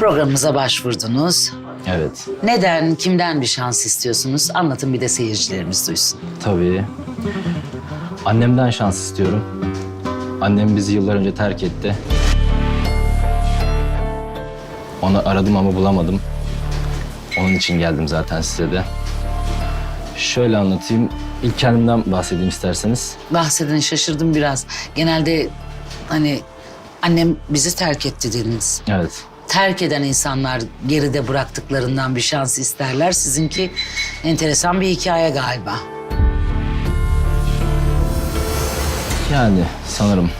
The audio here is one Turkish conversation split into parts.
Programımıza başvurdunuz. Evet, Neden, kimden bir şans istiyorsunuz? Anlatın bir de seyircilerimiz duysun. tabii. Annemden şans istiyorum. Annem bizi yıllar önce terk etti. Onu aradım ama bulamadım. Onun için geldim zaten size de. Şöyle anlatayım. İlk kendimden bahsedeyim isterseniz. Bahsedin şaşırdım biraz. Genelde hani annem bizi terk etti dediniz. Evet. Terk eden insanlar geride bıraktıklarından bir şans isterler. Sizinki enteresan bir hikaye galiba. Yani sanırım.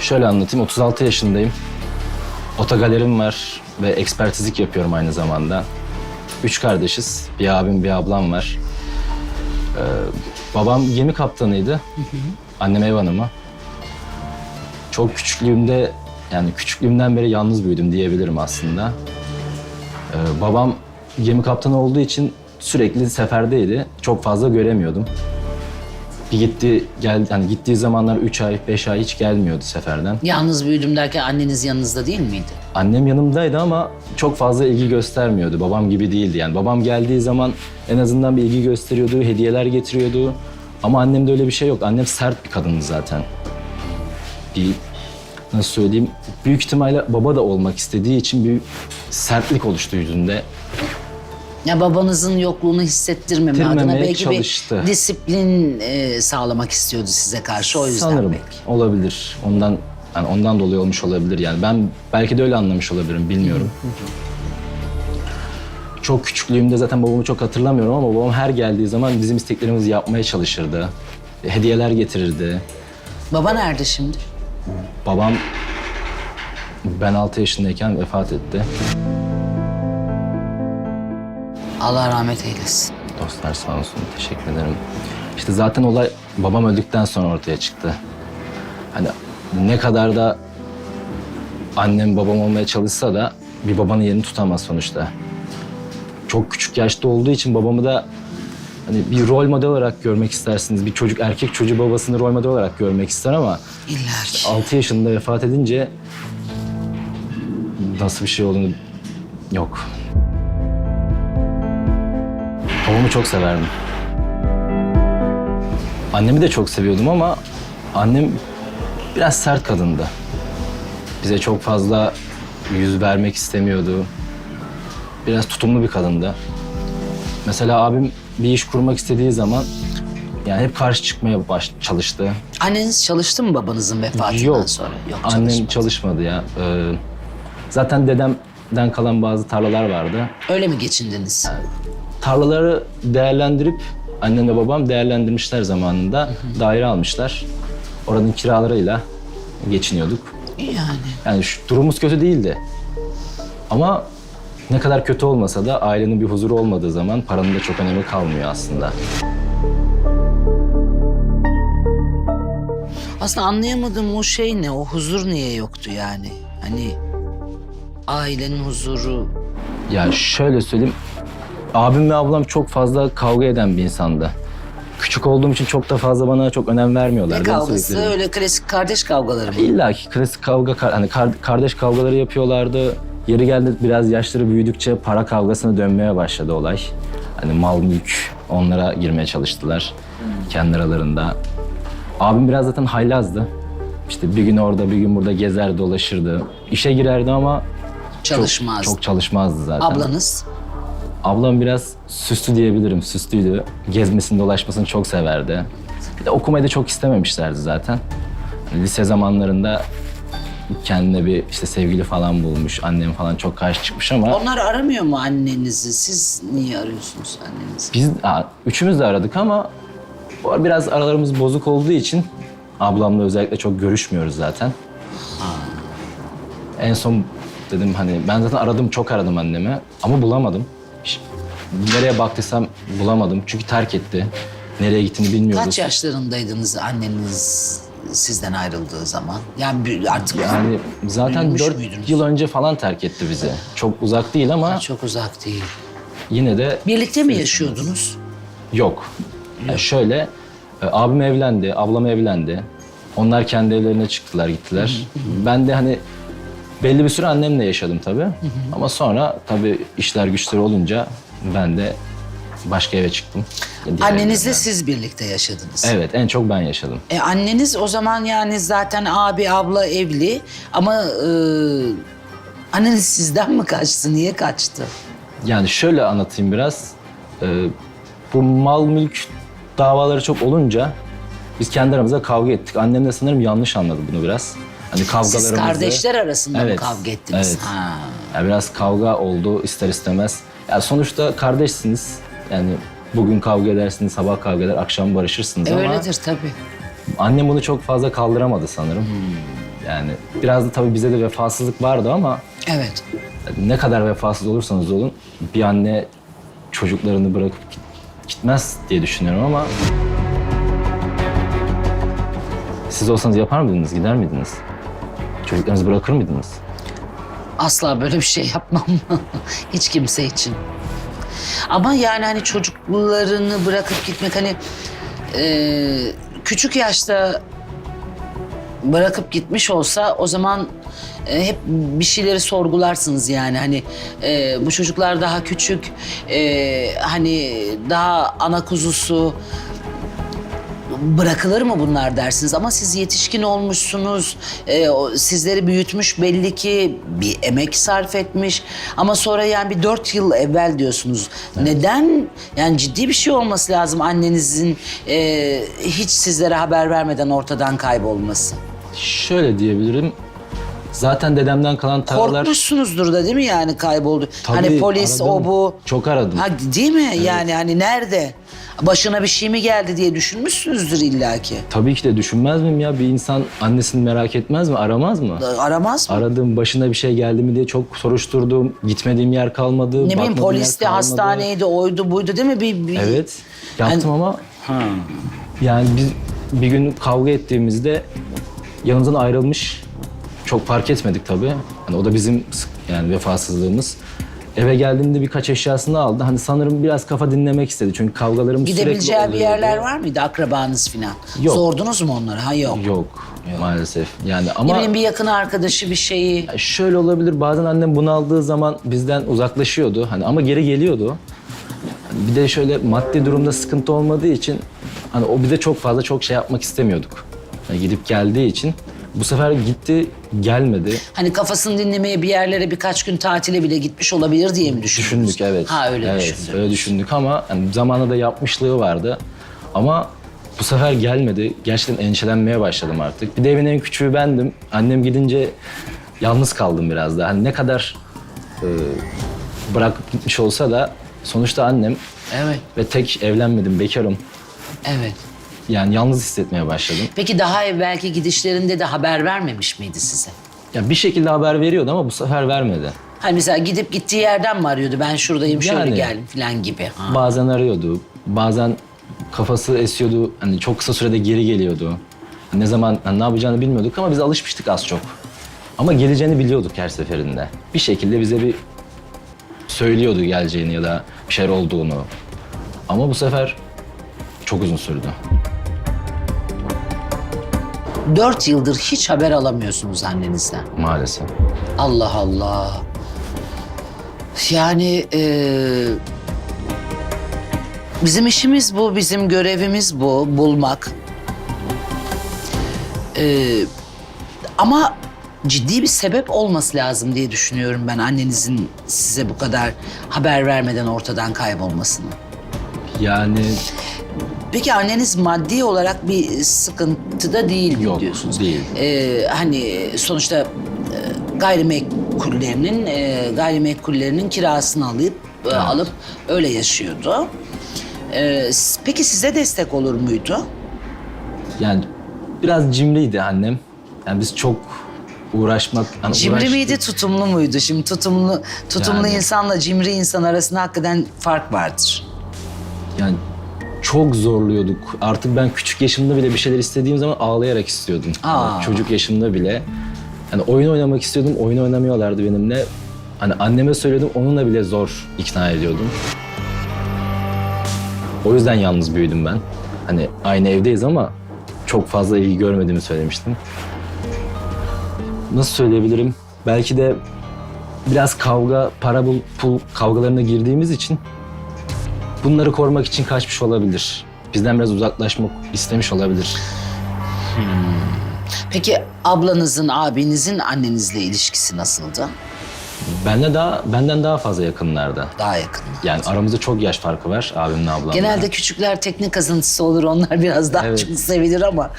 Şöyle anlatayım. 36 yaşındayım. Otogalerim var ve ekspertizlik yapıyorum aynı zamanda. Üç kardeşiz. Bir abim, bir ablam var. Ee, babam gemi kaptanıydı. Annem ev hanımı. Çok küçüklüğümde, yani küçüklüğümden beri yalnız büyüdüm diyebilirim aslında. Ee, babam gemi kaptanı olduğu için sürekli seferdeydi. Çok fazla göremiyordum. Bir gitti, gel, yani gittiği zamanlar 3 ay, 5 ay hiç gelmiyordu seferden. Yalnız büyüdüm derken anneniz yanınızda değil miydi? Annem yanımdaydı ama çok fazla ilgi göstermiyordu. Babam gibi değildi yani. Babam geldiği zaman en azından bir ilgi gösteriyordu, hediyeler getiriyordu. Ama annemde öyle bir şey yok. Annem sert bir kadındı zaten. Bir nasıl söyleyeyim? Büyük ihtimalle baba da olmak istediği için bir sertlik oluştu yüzünde. Ya babanızın yokluğunu hissettirmeme adına Hissettirmemeye belki çalıştı. bir disiplin e, sağlamak istiyordu size karşı o yüzden Sanırım belki. olabilir. Ondan yani ondan dolayı olmuş olabilir yani. Ben belki de öyle anlamış olabilirim bilmiyorum. Çok küçüklüğümde zaten babamı çok hatırlamıyorum ama babam her geldiği zaman bizim isteklerimizi yapmaya çalışırdı. Hediyeler getirirdi. Baba nerede şimdi? Babam ben 6 yaşındayken vefat etti. Allah rahmet eylesin. Dostlar sağ olsun teşekkür ederim. İşte zaten olay babam öldükten sonra ortaya çıktı. Hani ne kadar da annem babam olmaya çalışsa da bir babanın yerini tutamaz sonuçta. Çok küçük yaşta olduğu için babamı da hani bir rol model olarak görmek istersiniz. Bir çocuk erkek çocuğu babasını rol model olarak görmek ister ama İlla ki. 6 yaşında vefat edince nasıl bir şey olduğunu yok. Babamı çok severdim. Annemi de çok seviyordum ama annem biraz sert kadındı. Bize çok fazla yüz vermek istemiyordu. Biraz tutumlu bir kadındı. Mesela abim bir iş kurmak istediği zaman yani hep karşı çıkmaya baş çalıştı. Anneniz çalıştı mı babanızın vefatından Yok. sonra? Yok Annem çalışmadı. çalışmadı ya. Ee, zaten dedemden kalan bazı tarlalar vardı. Öyle mi geçindiniz? Tarlaları değerlendirip annemle babam değerlendirmişler zamanında. Daire almışlar. Oranın kiralarıyla geçiniyorduk. Yani. Yani şu, durumumuz kötü değildi. Ama ne kadar kötü olmasa da ailenin bir huzuru olmadığı zaman paranın da çok önemi kalmıyor aslında. Aslında anlayamadığım o şey ne? O huzur niye yoktu yani? Hani ailenin huzuru. Ya şöyle söyleyeyim. Abim ve ablam çok fazla kavga eden bir insandı. Küçük olduğum için çok da fazla bana çok önem vermiyorlar. Ne kavgası? sürekli- Öyle klasik kardeş kavgaları mı? İlla ki klasik kavga, hani kar- kardeş kavgaları yapıyorlardı. Yeri geldi biraz yaşları büyüdükçe para kavgasına dönmeye başladı olay. Hani mal mülk onlara girmeye çalıştılar kendi aralarında. Abim biraz zaten haylazdı. İşte bir gün orada bir gün burada gezer dolaşırdı. İşe girerdi ama çok, Çalışmaz. çok çalışmazdı zaten. Ablanız? Ablam biraz süslü diyebilirim, süslüydü. Gezmesini, dolaşmasını çok severdi. Bir de okumayı da çok istememişlerdi zaten. Lise zamanlarında kendine bir işte sevgili falan bulmuş. Annem falan çok karşı çıkmış ama Onlar aramıyor mu annenizi? Siz niye arıyorsunuz annenizi? biz ha, üçümüz de aradık ama bu ara biraz aralarımız bozuk olduğu için ablamla özellikle çok görüşmüyoruz zaten. En son dedim hani ben zaten aradım çok aradım annemi ama bulamadım. Ş- Nereye baktıysam bulamadım çünkü terk etti. Nereye gittiğini bilmiyoruz. Kaç yaşlarındaydınız anneniz sizden ayrıldığı zaman? Yani bir- artık Yani zaten büyümüş 4 müydünüz? yıl önce falan terk etti bizi. Çok uzak değil ama çok uzak değil. yine de Birlikte mi yaşıyordunuz? yok. Yani şöyle e, abim evlendi, ablam evlendi. Onlar kendi evlerine çıktılar, gittiler. Ben de hani belli bir süre annemle yaşadım tabii. Ama sonra tabii işler güçler olunca ben de başka eve çıktım. Diğer Annenizle evlerden. siz birlikte yaşadınız. Evet en çok ben yaşadım. E anneniz o zaman yani zaten abi abla evli ama e, anneniz sizden mi kaçtı? Niye kaçtı? Yani şöyle anlatayım biraz. Ee, bu mal mülk davaları çok olunca biz kendi aramızda kavga ettik. Annem de sanırım yanlış anladı bunu biraz. Hani kavgalarımızı... Siz kardeşler arasında mı Evet, kavga ettiniz? evet. Ha. Yani biraz kavga oldu ister istemez. Yani sonuçta kardeşsiniz. Yani bugün kavga edersiniz, sabah kavga eder, akşam barışırsınız ama... öyledir tabii. Annem bunu çok fazla kaldıramadı sanırım. Yani biraz da tabii bize de vefasızlık vardı ama Evet. ne kadar vefasız olursanız olun bir anne çocuklarını bırakıp git- gitmez diye düşünüyorum ama siz olsanız yapar mıydınız, gider miydiniz? Çocuklarınızı bırakır mıydınız? Asla böyle bir şey yapmam. Hiç kimse için. Ama yani hani çocuklarını bırakıp gitmek hani e, küçük yaşta bırakıp gitmiş olsa o zaman e, hep bir şeyleri sorgularsınız yani. Hani e, bu çocuklar daha küçük e, hani daha ana kuzusu bırakılır mı bunlar dersiniz ama siz yetişkin olmuşsunuz, e, o- sizleri büyütmüş belli ki bir emek sarf etmiş ama sonra yani bir dört yıl evvel diyorsunuz. Neden? Yani ciddi bir şey olması lazım annenizin e, hiç sizlere haber vermeden ortadan kaybolması. Şöyle diyebilirim. Zaten dedemden kalan tarlalar... Korkmuşsunuzdur da değil mi yani kayboldu? Tabii, hani polis aradım. o bu. Çok aradım. Ha, değil mi? Yani hani nerede? Başına bir şey mi geldi diye düşünmüşsünüzdür illaki. Tabii ki de düşünmez miyim ya? Bir insan annesini merak etmez mi? Aramaz mı? Aramaz mı? Aradım başına bir şey geldi mi diye çok soruşturdum. Gitmediğim yer kalmadı. Ne bileyim polisti, hastaneydi, oydu buydu değil mi? Bir, bir... Evet. Yaptım ama yani biz bir gün kavga ettiğimizde yanımızdan ayrılmış. Çok fark etmedik tabii. Hani o da bizim yani vefasızlığımız. Eve geldiğinde birkaç eşyasını aldı. Hani sanırım biraz kafa dinlemek istedi. Çünkü kavgalarımız sürekli Gidebileceği bir oluyordu. yerler var mıydı? Akrabanız falan. Yok. Sordunuz mu onlara? Ha yok. Yok maalesef. Yani Ne ama bileyim bir yakın arkadaşı bir şeyi. şöyle olabilir. Bazen annem bunaldığı zaman bizden uzaklaşıyordu. Hani ama geri geliyordu. Hani Bir de şöyle maddi durumda sıkıntı olmadığı için hani o bize çok fazla çok şey yapmak istemiyorduk. Hani gidip geldiği için bu sefer gitti gelmedi. Hani kafasını dinlemeye bir yerlere birkaç gün tatile bile gitmiş olabilir diye mi düşündünüz? Düşündük evet. Ha öyle evet, düşündünüz. Öyle düşündük ama hani zamanında da yapmışlığı vardı. Ama bu sefer gelmedi. Gerçekten endişelenmeye başladım artık. Bir de evin en küçüğü bendim. Annem gidince yalnız kaldım biraz da. Hani ne kadar e, bırakıp gitmiş olsa da sonuçta annem Evet, ve tek evlenmedim, bekarım. evet. Yani yalnız hissetmeye başladım. Peki daha evvelki gidişlerinde de haber vermemiş miydi size? Ya bir şekilde haber veriyordu ama bu sefer vermedi. Hani mesela gidip gittiği yerden mi arıyordu? Ben şuradayım, şöyle Yani. geldim falan gibi. Ha. Bazen arıyordu, bazen kafası esiyordu. Hani çok kısa sürede geri geliyordu. Ne zaman hani ne yapacağını bilmiyorduk ama biz alışmıştık az çok. Ama geleceğini biliyorduk her seferinde. Bir şekilde bize bir söylüyordu geleceğini ya da bir şeyler olduğunu. Ama bu sefer çok uzun sürdü. Dört yıldır hiç haber alamıyorsunuz annenizden. Maalesef. Allah Allah. Yani eee, bizim işimiz bu, bizim görevimiz bu, bulmak. Eee, ama ciddi bir sebep olması lazım diye düşünüyorum ben annenizin size bu kadar haber vermeden ortadan kaybolmasının. Yani Peki anneniz maddi olarak bir sıkıntıda değil mi Yok, diyorsunuz? değil. Ee, hani sonuçta e, gayrimenkullerinin e, gayrimenkullerinin kirasını alıp e, alıp öyle yaşıyordu. Ee, s- peki size destek olur muydu? yani biraz cimriydi annem. Yani biz çok uğraşmak... hani Cimri uğraştık. miydi, tutumlu muydu? Şimdi tutumlu tutumlu Yani. insanla cimri insan arasında hakikaten fark vardır. Yani çok zorluyorduk. Artık ben küçük yaşımda bile bir şeyler istediğim zaman ağlayarak istiyordum. Aa. Çocuk yaşımda bile. Hani oyun oynamak istiyordum, oyun oynamıyorlardı benimle. Hani anneme söylüyordum, onunla bile zor ikna ediyordum. O yüzden yalnız büyüdüm ben. Hani aynı evdeyiz ama çok fazla ilgi görmediğimi söylemiştim. Nasıl söyleyebilirim? Belki de biraz kavga, para bul, pul kavgalarına girdiğimiz için bunları korumak için kaçmış olabilir. Bizden biraz uzaklaşmak istemiş olabilir. Peki ablanızın, abinizin annenizle ilişkisi nasıldı? Benden daha benden daha fazla yakınlarda. Daha yakın. Yani aramızda çok yaş farkı var abimle ablamla. Genelde küçükler tekne kazıntısı olur. Onlar biraz daha Evet. çok sevilir ama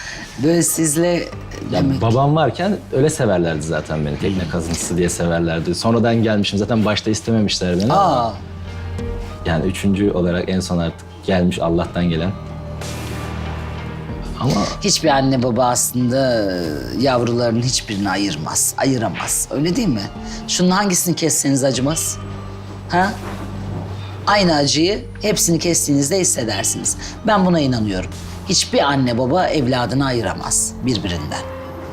böyle sizle demek babam varken öyle severlerdi zaten beni. Tekne kazıntısı diye severlerdi. Sonradan gelmişim. Zaten başta istememişler beni ama Aa, yani üçüncü olarak en son artık gelmiş Allah'tan gelen. Ama hiçbir anne baba aslında yavrularının hiçbirini ayırmaz, ayıramaz. Öyle değil mi? Şunun hangisini kesseniz acımaz? Ha? Aynı acıyı hepsini kestiğinizde hissedersiniz. Ben buna inanıyorum. Hiçbir anne baba evladını ayıramaz birbirinden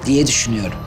diye düşünüyorum.